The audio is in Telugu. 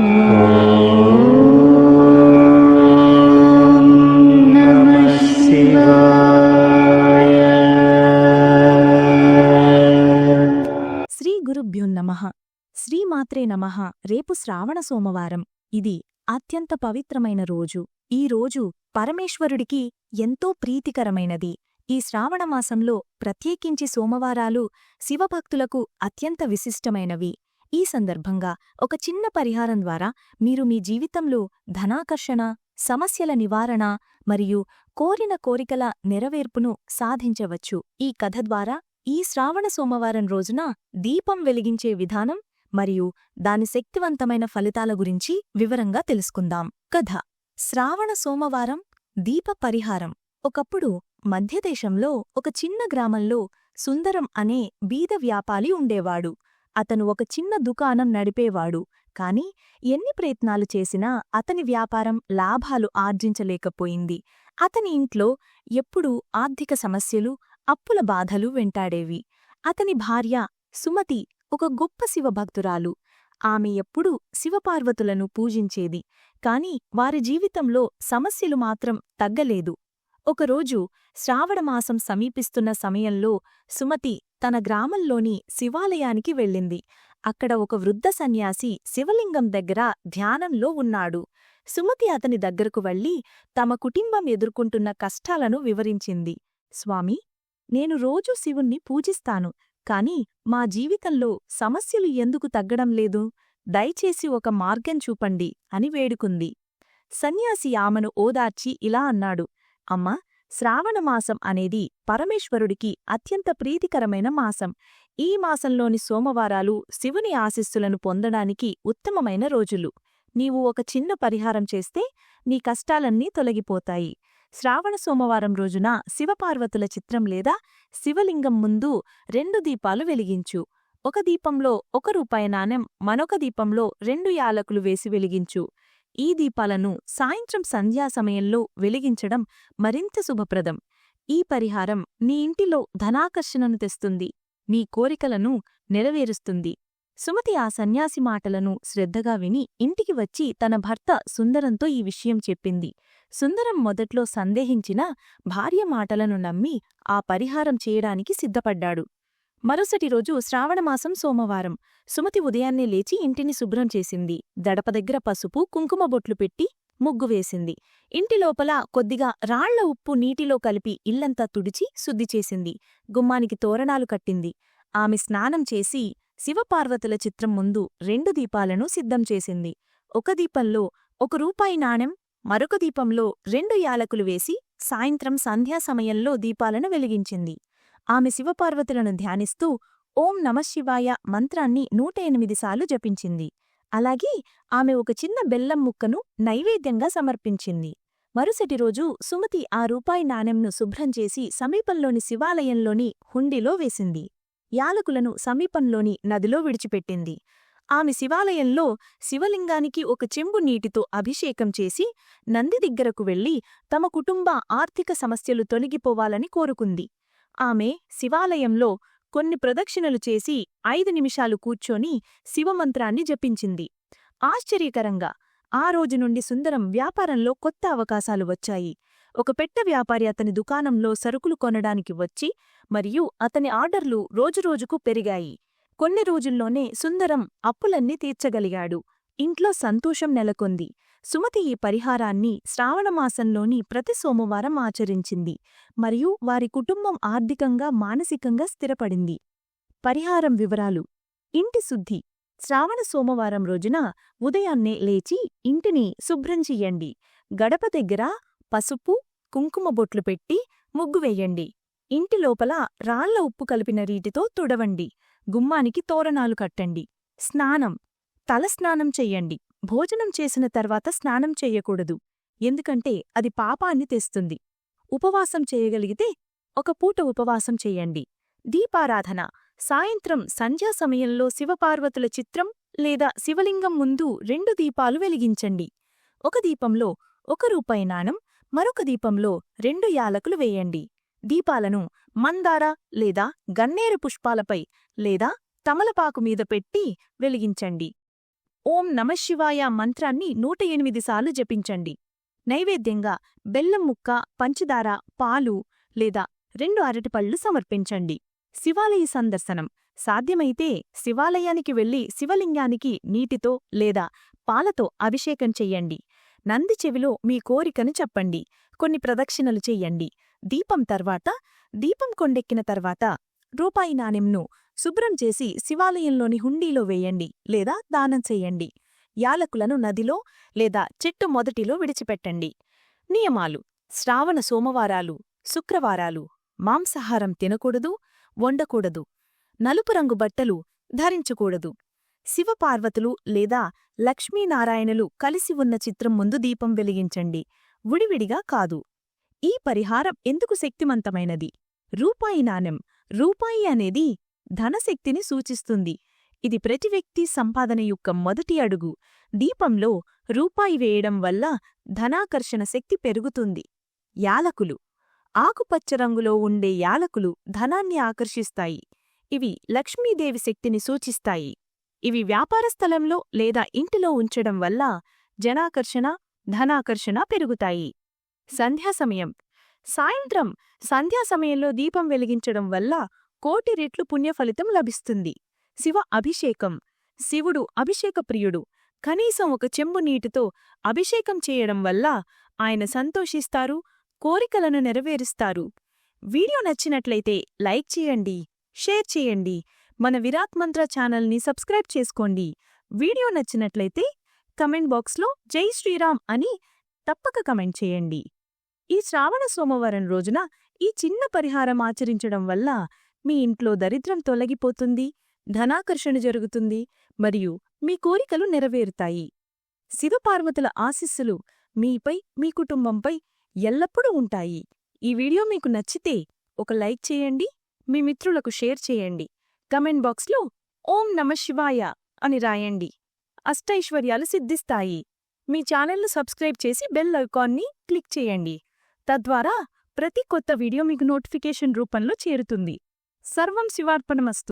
శ్రీ గురుభ్యో నమ. శ్రీమాత్రే నమ. రేపు శ్రావణ సోమవారం. ఇది అత్యంత పవిత్రమైన రోజు. ఈ రోజు పరమేశ్వరుడికి ఎంతో ప్రీతికరమైనది. ఈ శ్రావణమాసంలో ప్రత్యేకించి సోమవారాలు శివభక్తులకు అత్యంత విశిష్టమైనవి. ఈ సందర్భంగా ఒక చిన్న పరిహారం ద్వారా మీరు మీ జీవితంలో ధనాకర్షణ సమస్యల నివారణ మరియు కోరిన కోరికల నెరవేర్పును సాధించవచ్చు. ఈ కథ ద్వారా ఈ శ్రావణ సోమవారం రోజున దీపం వెలిగించే విధానం మరియు దాని శక్తివంతమైన ఫలితాల గురించి వివరంగా తెలుసుకుందాం. కథ. శ్రావణ సోమవారం దీప పరిహారం. ఒకప్పుడు మధ్యదేశంలో ఒక చిన్న గ్రామంలో సుందరం అనే బీద వ్యాపారి ఉండేవాడు. అతను ఒక చిన్న దుకాణం నడిపేవాడు. కాని ఎన్ని ప్రయత్నాలు చేసినా అతని వ్యాపారం లాభాలు ఆర్జించలేకపోయింది. అతని ఇంట్లో ఎప్పుడూ ఆర్థిక సమస్యలు అప్పుల బాధలు వెంటాడేవి. అతని భార్య సుమతి ఒక గొప్ప శివభక్తురాలు. ఆమె ఎప్పుడూ శివపార్వతులను పూజించేది. కాని వారి జీవితంలో సమస్యలు మాత్రం తగ్గలేదు. ఒకరోజు శ్రావణమాసం సమీపిస్తున్న సమయంలో సుమతి తన గ్రామంలోని శివాలయానికి వెళ్ళింది. అక్కడ ఒక వృద్ధ సన్యాసి శివలింగం దగ్గర ధ్యానంలో ఉన్నాడు. సుమతి అతని దగ్గరకు వెళ్ళి తమ కుటుంబం ఎదుర్కొంటున్న కష్టాలను వివరించింది. స్వామి నేను రోజూ శివుణ్ణి పూజిస్తాను కాని మా జీవితంలో సమస్యలు ఎందుకు తగ్గడం లేదు? దయచేసి ఒక మార్గం చూపండి అని వేడుకుంది. సన్యాసి ఆమెను ఓదార్చి ఇలా అన్నాడు. అమ్మా శ్రావణమాసం అనేది పరమేశ్వరుడికి అత్యంత ప్రీతికరమైన మాసం. ఈ మాసంలోని సోమవారాలు శివుని ఆశీస్సులను పొందడానికి ఉత్తమమైన రోజులు. నీవు ఒక చిన్న పరిహారం చేస్తే నీ కష్టాలన్నీ తొలగిపోతాయి. శ్రావణ సోమవారం రోజున శివపార్వతుల చిత్రం లేదా శివలింగం ముందు రెండు దీపాలు వెలిగించు. ఒక దీపంలో ఒక రూపాయి నాణెం మరొక దీపంలో రెండు యాలకులు వేసి వెలిగించు. ఈ దీపాలను సాయంత్రం సంధ్యా సమయంలో వెలిగించడం మరింత శుభప్రదం. ఈ పరిహారం నీ ఇంటిలో ధనాకర్షణను తెస్తుంది నీ కోరికలను నెరవేరుస్తుంది. సుమతి ఆ సన్యాసి మాటలను శ్రద్ధగా విని ఇంటికి వచ్చి తన భర్త సుందరంతో ఈ విషయం చెప్పింది. సుందరం మొదట్లో సందేహించినా భార్య మాటలను నమ్మి ఆ పరిహారం చేయడానికి సిద్ధపడ్డాడు. మరుసటి రోజు శ్రావణమాసం సోమవారం. సుమతి ఉదయాన్నే లేచి ఇంటిని శుభ్రం చేసింది. దడప దగ్గర పసుపు కుంకుమ బొట్లు పెట్టి ముగ్గు వేసింది. ఇంటి లోపల కొద్దిగా రాళ్ళ ఉప్పు నీటిలో కలిపి ఇల్లంతా తుడిచి శుద్ధి చేసింది. గుమ్మానికి తోరణాలు కట్టింది. ఆమె స్నానం చేసి శివపార్వతుల చిత్రం ముందు రెండు దీపాలను సిద్ధం చేసింది. ఒక దీపంలో ఒక రూపాయి నాణెం మరొక దీపంలో రెండు యాలకులు వేసి సాయంత్రం సంధ్యా సమయంలో దీపాలను వెలిగించింది. ఆమె శివపార్వతులను ధ్యానిస్తూ ఓం నమశివాయ మంత్రాన్ని నూట ఎనిమిది సార్లు జపించింది. అలాగే ఆమె ఒక చిన్న బెల్లం ముక్కను నైవేద్యంగా సమర్పించింది. మరుసటి రోజు సుమతి ఆ రూపాయి నాణెంను శుభ్రం చేసి సమీపంలోని శివాలయంలోని హుండీలో వేసింది. యాలకులను సమీపంలోని నదిలో విడిచిపెట్టింది. ఆమె శివాలయంలో శివలింగానికి ఒక చెంబు నీటితో అభిషేకం చేసి నంది దగ్గరకు వెళ్ళి తమ కుటుంబ ఆర్థిక సమస్యలు తొలగిపోవాలని కోరుకుంది. ఆమె శివాలయంలో కొన్ని ప్రదక్షిణలు చేసి ఐదు నిమిషాలు కూర్చొని శివమంత్రాన్ని జపించింది. ఆశ్చర్యకరంగా ఆ రోజు నుండి సుందరం వ్యాపారంలో కొత్త అవకాశాలు వచ్చాయి. ఒక పెట్ట వ్యాపారి అతని దుకాణంలో సరుకులు కొనడానికి వచ్చి మరియు అతని ఆర్డర్లు రోజురోజుకు పెరిగాయి. కొన్ని రోజుల్లోనే సుందరం అప్పులన్నీ తీర్చగలిగాడు. ఇంట్లో సంతోషం నెలకొంది. సుమతి ఈ పరిహారాన్ని శ్రావణమాసంలోని ప్రతి సోమవారం ఆచరించింది మరియు వారి కుటుంబం ఆర్థికంగా మానసికంగా స్థిరపడింది. పరిహారం వివరాలు. ఇంటి శుద్ధి. శ్రావణ సోమవారం రోజున ఉదయాన్నే లేచి ఇంటిని శుభ్రం చెయ్యండి గడప దగ్గర పసుపు కుంకుమ బొట్లు పెట్టి ముగ్గు వెయ్యండి ఇంటి లోపల రాళ్ళ ఉప్పు కలిపిన రీటితో తుడవండి. గుమ్మానికి తోరణాలు కట్టండి. స్నానం. తలస్నానం చెయ్యండి భోజనం చేసిన తర్వాత స్నానం చెయ్యకూడదు ఎందుకంటే అది పాపాన్ని తెస్తుంది. ఉపవాసం చేయగలిగితే ఒక పూట ఉపవాసం చెయ్యండి దీపారాధన. సాయంత్రం సంధ్యా సమయంలో శివపార్వతుల చిత్రం లేదా శివలింగం ముందు రెండు దీపాలు వెలిగించండి. ఒక దీపంలో ఒక రూపాయి నాణం మరొక దీపంలో రెండు యాలకులు వేయండి. దీపాలను మందార లేదా గన్నేరు పుష్పాలపై లేదా తమలపాకు మీద పెట్టి వెలిగించండి. ఓం నమశివాయ మంత్రాన్ని నూట ఎనిమిది సార్లు జపించండి. నైవేద్యంగా బెల్లం ముక్క పంచదార పాలు లేదా రెండు అరటిపళ్ళు సమర్పించండి. శివాలయ సందర్శనం. సాధ్యమైతే శివాలయానికి వెళ్ళి శివలింగానికి నీటితో లేదా పాలతో అభిషేకం చెయ్యండి నంది చెవిలో మీ కోరికను చెప్పండి. కొన్ని ప్రదక్షిణలు చెయ్యండి దీపం తర్వాత దీపం కొండెక్కిన తర్వాత రూపాయి నాణెంను శుభ్రం చేసి శివాలయంలోని హుండీలో వేయండి లేదా దానం చెయ్యండి యాలకులను నదిలో లేదా చెట్టు మొదటిలో విడిచిపెట్టండి. నియమాలు. శ్రావణ సోమవారాలు శుక్రవారాలు. మాంసాహారం తినకూడదు వండకూడదు. నలుపు రంగు బట్టలు ధరించకూడదు. శివపార్వతులు లేదా లక్ష్మీనారాయణులు కలిసి ఉన్న చిత్రం ముందు దీపం వెలిగించండి. విడివిడిగా కాదు. ఈ పరిహారం ఎందుకు శక్తిమంతమైనది? రూపాయి నాణెం. రూపాయి అనేది ధనశక్తిని సూచిస్తుంది. ఇది ప్రతి వ్యక్తి సంపాదన యొక్క మొదటి అడుగు. దీపంలో రూపాయి వేయడం వల్ల ధనాకర్షణ శక్తి పెరుగుతుంది. యాలకులు. ఆకుపచ్చ రంగులో ఉండే యాలకులు ధనాన్ని ఆకర్షిస్తాయి. ఇవి లక్ష్మీదేవి శక్తిని సూచిస్తాయి. ఇవి వ్యాపార స్థలంలో లేదా ఇంటిలో ఉంచడం వల్ల జనాకర్షణ ధనాకర్షణ పెరుగుతాయి. సంధ్యాసమయం సాయంత్రం. సంధ్యాసమయంలో దీపం వెలిగించడం వల్ల కోటి రెట్లు పుణ్యఫలితం లభిస్తుంది. శివ అభిషేకం. శివుడు అభిషేకప్రియుడు. కనీసం ఒక చెంబు నీటితో అభిషేకం చేయడం వల్ల ఆయన సంతోషిస్తారు కోరికలను నెరవేరుస్తారు. వీడియో నచ్చినట్లయితే లైక్ చేయండి షేర్ చేయండి మన విరాట్ మంత్ర ఛానల్ని సబ్స్క్రైబ్ చేసుకోండి. వీడియో నచ్చినట్లయితే కమెంట్ బాక్స్లో జై శ్రీరామ్ అని తప్పక కమెంట్ చేయండి. ఈ శ్రావణ సోమవారం రోజున ఈ చిన్న పరిహారం ఆచరించడం వల్ల మీ ఇంట్లో దరిద్రం తొలగిపోతుంది ధనాకర్షణ జరుగుతుంది మరియు మీ కోరికలు నెరవేరుతాయి. శివపార్వతుల ఆశీస్సులు మీపై మీ కుటుంబంపై ఎల్లప్పుడూ ఉంటాయి. ఈ వీడియో మీకు నచ్చితే ఒక లైక్ చేయండి మీ మిత్రులకు షేర్ చేయండి. కమెంట్ బాక్స్లో ఓం నమశివాయ అని రాయండి. అష్టైశ్వర్యాలు సిద్ధిస్తాయి. మీ ఛానల్ను సబ్స్క్రైబ్ చేసి బెల్ ఐకాన్ని క్లిక్ చేయండి. తద్వారా ప్రతి కొత్త వీడియో మీకు నోటిఫికేషన్ రూపంలో చేరుతుంది. సర్వం శివార్పణమస్తు.